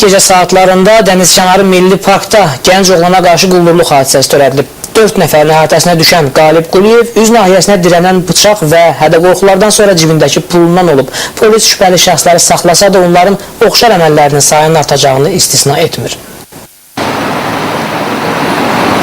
Gecə saatlarında Dənizkənarı Milli Parkda gənc oğlana qarşı quldurluq hadisəsi törədilib. 4 nəfərin əhatəsinə düşən Qalib Quliyev üz nahiyəsinə dirənən bıçaq və hədə-qorxulardan sonra cibindəki pulundan olub. Polis şübhəli şəxsləri saxlasa da onların oxşar əməllərinin sayının artacağını istisna etmir.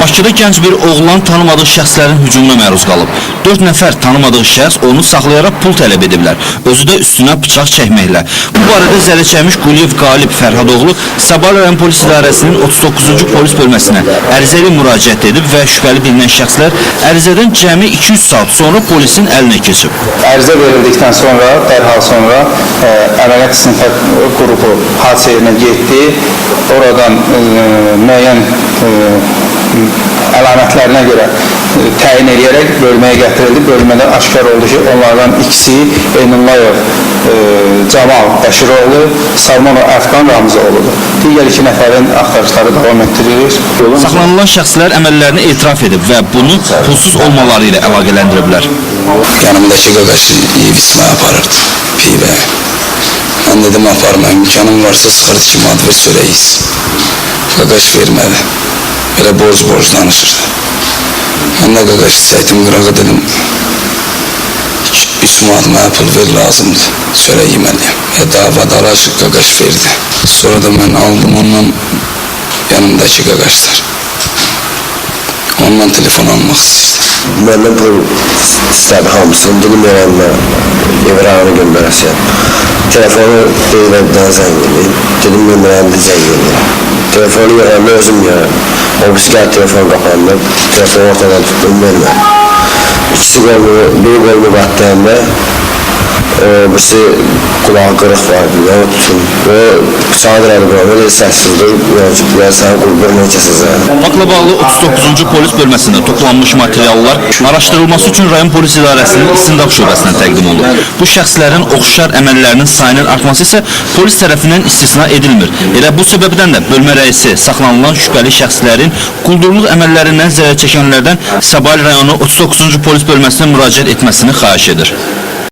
Bakıda gənc bir oğlan tanımadığı şəxslərin hücumuna məruz qalıb. 4 nəfər tanımadığı şəxs onu saxlayaraq pul tələb ediblər. Özü də üstünə bıçaq çəkməklə. Bu barədə zərər çəkmiş Quliyev Qalib Fərhadoğlu Sabah rayon polis idarəsinin 39-cu polis bölməsinə ərizə ilə müraciət edib və şübhəli bilinən şəxslər ərizədən cəmi 200 saat sonra polisin əlinə keçib. Ərizə verildikdən sonra, dərhal sonra ə, əməliyyat sinifə qrupu hadisə yerinə getdi. Oradan ə, müəyyən ə, əlamətlərinə görə ə, təyin edərək bölməyə gətirildi. Bölmədə aşkar oldu ki, onlardan ikisi Eynullayev ə, Camal Bəşiroğlu, Salmanov Əfqan Ramzoğludur. Digər iki nəfərin axtarışları davam etdirilir. Saxlanılan şəxslər əməllərini etiraf edib və bunu pulsuz olmaları ilə əlaqələndiriblər. yanımdaki gagaşı yiyip içmeye aparırdı. Pibe. Ben dedim aparma imkanım varsa sıkırdı ki madve söyleyiz. Gagaş vermedi. Böyle borç borç danışırdı. Ben de gagaş isteydim kırağı dedim. Üç madme pul ver lazımdı. Söyle yemeliyim. E davadalar gagaş verdi. Sonra da ben aldım ondan yanımdaki gagaşlar. Ondan telefon almak istedim. Məndən pul istədi hamısını, dedim verəndə İbrahimə göndərəsən. Telefonu deyiləndən zəng edin, dedim göndərəndə zəng edin. Telefonu verəndə özüm gələm. O biz gəl telefon qapandı, telefonu ortadan tutdum, vermə. İkisi qolunu, biri qolunu batdığında, o birisi kulağı qırıq vardı, ya tutun. O bıçağı dirəli qoyma, elə səssizdi, ya sən quldur necəsizə. Faktla bağlı 39-cu polis bölməsində toplanmış materiallar araşdırılması üçün rayon polis idarəsinin istintaq şöbəsinə təqdim olunur. Bu şəxslərin oxşar əməllərinin sayının artması isə polis tərəfindən istisna edilmir. Elə bu səbəbdən də bölmə rəisi saxlanılan şübhəli şəxslərin quldurluq əməllərindən zərər çəkənlərdən Sabal rayonu 39-cu polis bölməsinə müraciət etməsini xahiş edir.